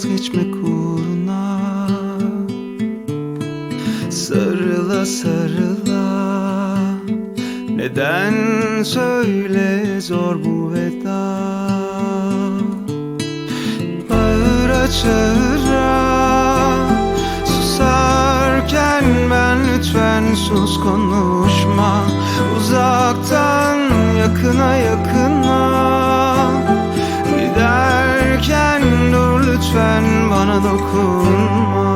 geçmek uğruna. Sarıla sarıla. Neden söyle zor bu veda? Bağıra çağıra. Susarken ben lütfen sus konuşma. Uzaktan bana dokunma.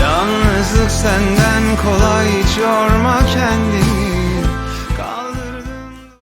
Yalnızlık senden kolay hiç yorma kendini